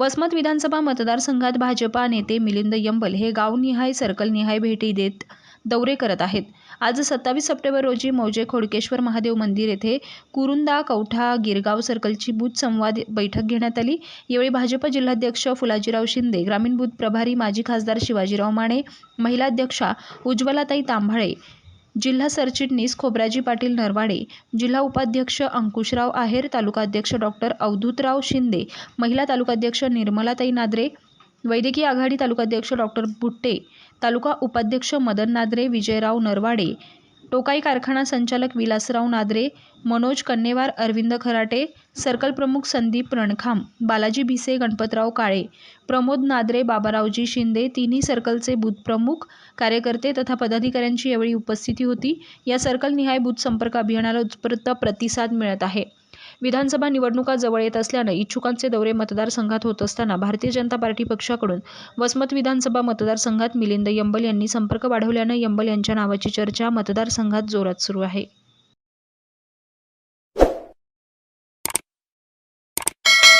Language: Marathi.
वसमत विधानसभा मतदारसंघात भाजपा नेते मिलिंद यंबल हे गावनिहाय सर्कलनिहाय भेटी देत दौरे करत आहेत. आज सत्तावीस सप्टेंबर रोजी मौजे खोडकेश्वर महादेव मंदिर येथे कुरुंदा कवठा गिरगाव सर्कलची बूथ संवाद बैठक घेण्यात आली. यावेळी भाजप जिल्हाध्यक्ष फुलाजीराव शिंदे ग्रामीण बूथ प्रभारी माजी खासदार शिवाजीराव माने महिला अध्यक्षा उज्ज्वलाताई तांभाळे जिल्हा सरचिटणीस खोब्राजी पाटील नरवाडे जिल्हा उपाध्यक्ष अंकुशराव आहेर तालुकाध्यक्ष डॉक्टर अवधूतराव शिंदे महिला तालुकाध्यक्ष निर्मलाताई नादरे वैद्यकीय आघाडी तालुकाध्यक्ष डॉक्टर बुट्टे तालुका उपाध्यक्ष मदन नादरे विजयराव नरवाडे टोकाई कारखाना संचालक विलासराव नादरे मनोज कन्नेवार अरविंद खराटे सर्कल प्रमुख संदीप रणखाम बालाजी भिसे गणपतराव काळे प्रमोद नादरे बाबारावजी शिंदे तिन्ही सर्कलचे बूथ प्रमुख कार्यकर्ते तथा पदाधिकाऱ्यांची यावेळी उपस्थिती होती. या सर्कल निहाय बूथ संपर्क अभियानाला उत्स्फूर्त प्रतिसाद मिळत आहे. विधानसभा निवडणुका जवळ येत असल्यानं इच्छुकांचे दौरे मतदारसंघात होत असताना भारतीय जनता पार्टी पक्षाकडून वसमत विधानसभा मतदारसंघात मिलिंद यंबल यांनी संपर्क वाढवल्यानं यंबल यांच्या नावाची चर्चा मतदारसंघात जोरात सुरू आहे.